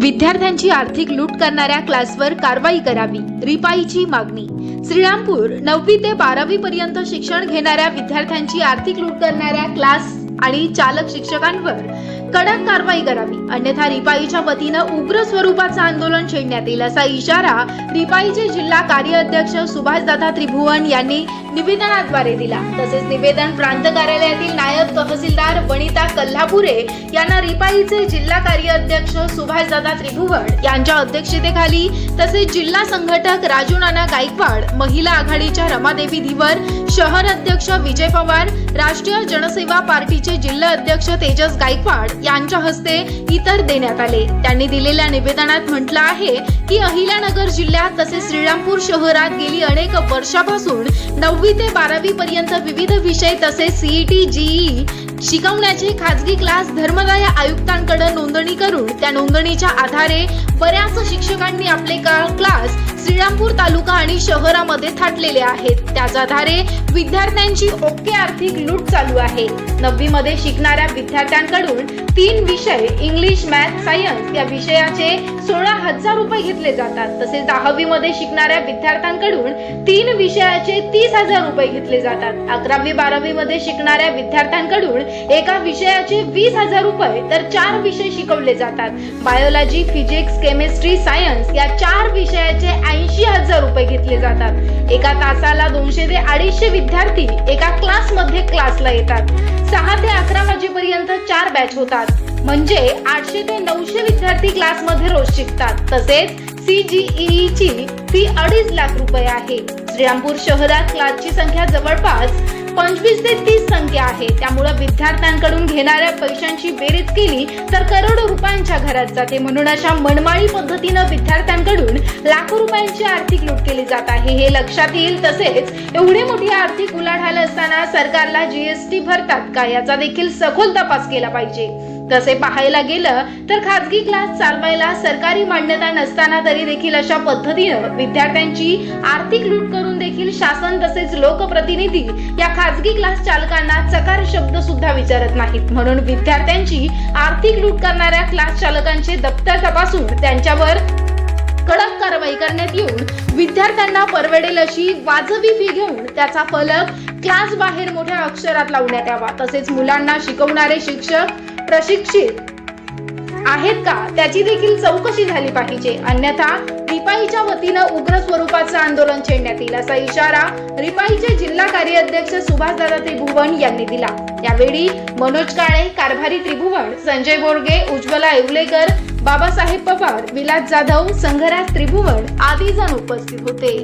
विद्यार्थ्यांची आर्थिक लूट करणाऱ्या क्लासवर कारवाई करावी रिपाईची मागणी. श्रीरामपूर नववी ते बारावी पर्यंत शिक्षण घेणाऱ्या विद्यार्थ्यांची आर्थिक लूट करणाऱ्या क्लास आणि चालक शिक्षकांवर कडक कारवाई करावी. अन्यथा रिपाईच्या वतीनं उग्र स्वरूपाचं आंदोलन छेडण्यात येईल असा इशारा रिपाईचे जिल्हा कार्य अध्यक्ष सुभाषदादा त्रिभुवन यांनी निवेदनाद्वारे दिला. तसेच निवेदन प्रांत कार्यालयातील नायब तहसीलदार वनिता कल्हापुरे यांना रिपाईचे जिल्हा कार्य अध्यक्ष सुभाषदादा त्रिभुवन यांच्या अध्यक्षतेखाली तसेच जिल्हा संघटक राजू नाना गायकवाड महिला आघाडीच्या रमादेवी धीवर शहर अध्यक्ष विजय पवार राष्ट्रीय जनसेवा पार्टीचे जिल्हा अध्यक्ष तेजस गायकवाड यांच्या हस्ते इतर देण्यात आले. त्यांनी दिलेल्या निवेदनात म्हटलं आहे की अहिल्यानगर जिल्ह्यात तसेच श्रीरामपूर शहरात गेली अनेक वर्षापासून नववी ते बारावी पर्यंत विविध विषय तसेच सीईटी जीई शिकवण्याचे खाजगी क्लास धर्मदाय आयुक्तांकडे नोंदणी करून त्या नोंदणीच्या आधारे बऱ्याच शिक्षकांनी आपले का- क्लास श्रीरामपूर तालुका आणि शहरामध्ये थाटलेले आहेत. त्याच आधारे विद्यार्थ्यांची ओके आर्थिक लूट चालू आहे. नववी मध्ये शिकणाऱ्या विद्यार्थ्यांकडून तीन विषय इंग्लिश मॅथ सायन्स या विषयाचे सोळा हजार रुपये घेतले जातात. तसेच दहावी मध्ये शिकणाऱ्या विद्यार्थ्यांकडून तीन विषयाचे तीस हजार रुपये घेतले जातात. अकरावी बारावी मध्ये शिकणाऱ्या विद्यार्थ्यांकडून एका विषयाचे वीस हजार रुपये तर चार विषय शिकवले जातात. बायोलॉजी फिजिक्स केमिस्ट्री सायन्स या चार विषयाचे ऐंशी हजार रुपये घेतले जातात. एका तासाला दोनशे ते अडीचशे विद्यार्थी एका क्लासमध्ये क्लासला येतात. सहा ते अकरा वाजेपर्यंत चार बॅच होतात. म्हणजे आठशे ते नऊशे विद्यार्थी क्लासमध्ये रोज शिकतात. तसेच सीजीई ची फी अडीच लाख रुपये आहे. श्रीरामपूर शहरात क्लासची संख्या जवळपास पंचवीस ते तीस संख्या आहे. त्यामुळे विद्यार्थ्यांकडून घेणाऱ्या पैशांची बेरीज केली तर करोडो रुपयांच्या घरात जाते. म्हणून अशा मनमाळी पद्धतीनं विद्यार्थ्यांकडून लाखो रुपयांची आर्थिक लूट केली जात आहे. हे लक्षात येईल तसेच एवढी मोठी आर्थिक उलाढाल असताना सरकारला जीएसटी भरतात का याचा देखील सखोल तपास केला पाहिजे. तसे पाहायला गेलं तर खाजगी क्लास चालवायला सरकारी मान्यता नसताना तरी देखील अशा पद्धतीनं विद्यार्थ्यांची आर्थिक लूट करून देखील शासन तसेच लोकप्रतिनिधी या खाजगी क्लास चालकांना चकार शब्द सुद्धा विचारत नाहीत. म्हणून विद्यार्थ्यांची आर्थिक लूट करणाऱ्या क्लास चालकांचे दप्तर तपासून त्यांच्यावर कडक कारवाई करण्यात येऊन विद्यार्थ्यांना परवडेल अशी वाजवी फी घेऊन त्याचा फलक क्लास बाहेर मोठ्या अक्षरात लावण्यात यावा. तसेच मुलांना शिकवणारे शिक्षक प्रशिक्षित आहेत का? त्याची देखील चौकशी झाली पाहिजे. अन्यथा रिपाईच्या वतीनं उग्र स्वरूपाचं आंदोलन छेडण्यात येईल असा इशारा रिपाईचे जिल्हा कार्याध्यक्ष सुभाषदादा त्रिभुवन यांनी दिला. यावेळी मनोज काळे कारभारी त्रिभुवन संजय बोरगे उज्ज्वला येवलेकर बाबासाहेब पवार विलास जाधव संघराज त्रिभुवन आदी जण उपस्थित होते.